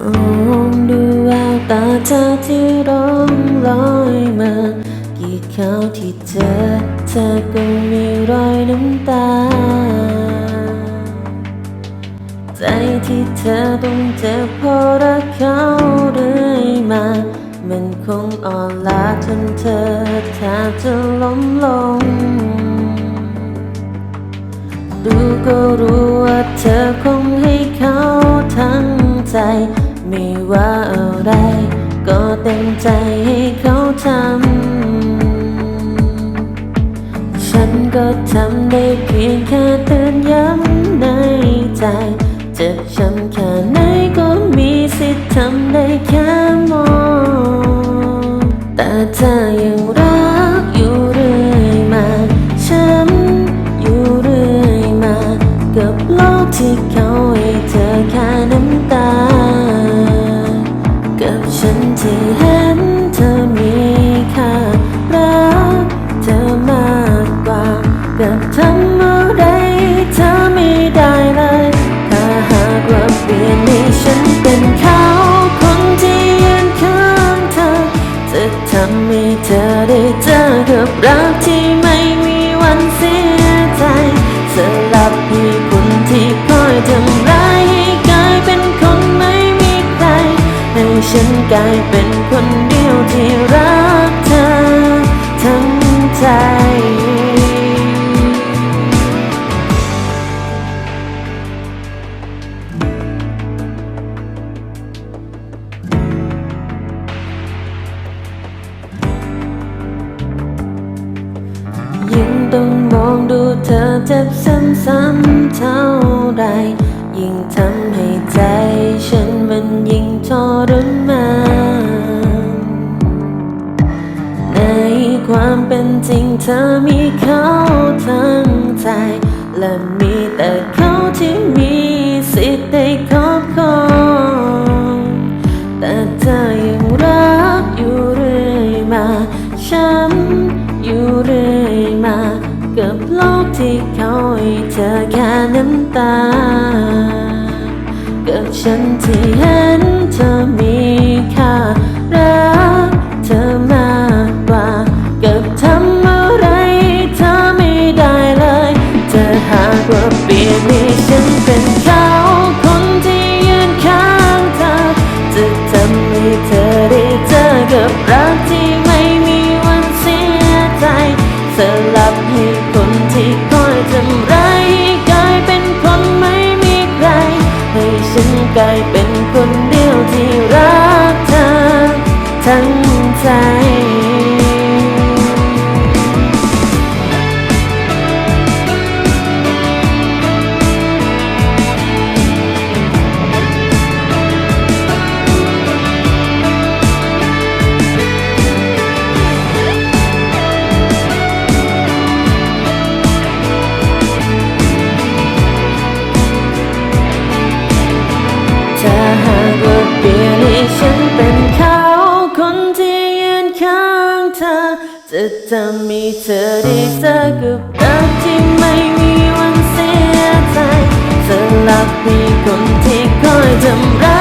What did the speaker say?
มองดูแววตาเธอที่ร้องลอยมา กี่คราวที่เจอเธอก็มีรอยน้ำตา ใจที่เธอต้องเจ็บเพราะรักเขาเรื่อยมา มันคงอ่อนล้าจนเธอแทบจะล้มลง ดูก็รู้ว่าเธอคงให้เขาทั้ง ใจ ไม่ว่าอะไร ก็เต็มใจให้เขาทำ ฉันก็ทำได้เพียงแค่เตือนย้ำในใจ เจ็บช้ำแค่ไหน ที่เห็นเธอมีค่ารักเธอมากกว่ากับทำอะไรเธอไม่ได้เลย ถ้าหากว่าเปลี่ยนให้ฉันเป็นเขาคนที่ยืนข้างเธอจะทำให้เธอได้เจอกับรัก ฉันกลายเป็นคนเดียวที่รักเธอทั้งใจยิ่งต้องมองดูเธอเจ็บซ้ำๆเท่าไร ยิ่งทำให้ใจฉันมันยิ่งทรม เป็นจริงเธอมีเขาทั้งใจ และมีแต่เขาที่มีสิทธิ์ได้ครอบครองแต่เธอยังรักอยู่เรื่อยมา ฉันอยู่เรื่อยมา กับโลกที่เขาให้เธอแค่น้ำตา กับฉันที่เห็น ว่าเเธอ จะทำให้เธอได้เจอกับรักที่ไม่มีวันเสียใจสลับมีคนที่คอยทำ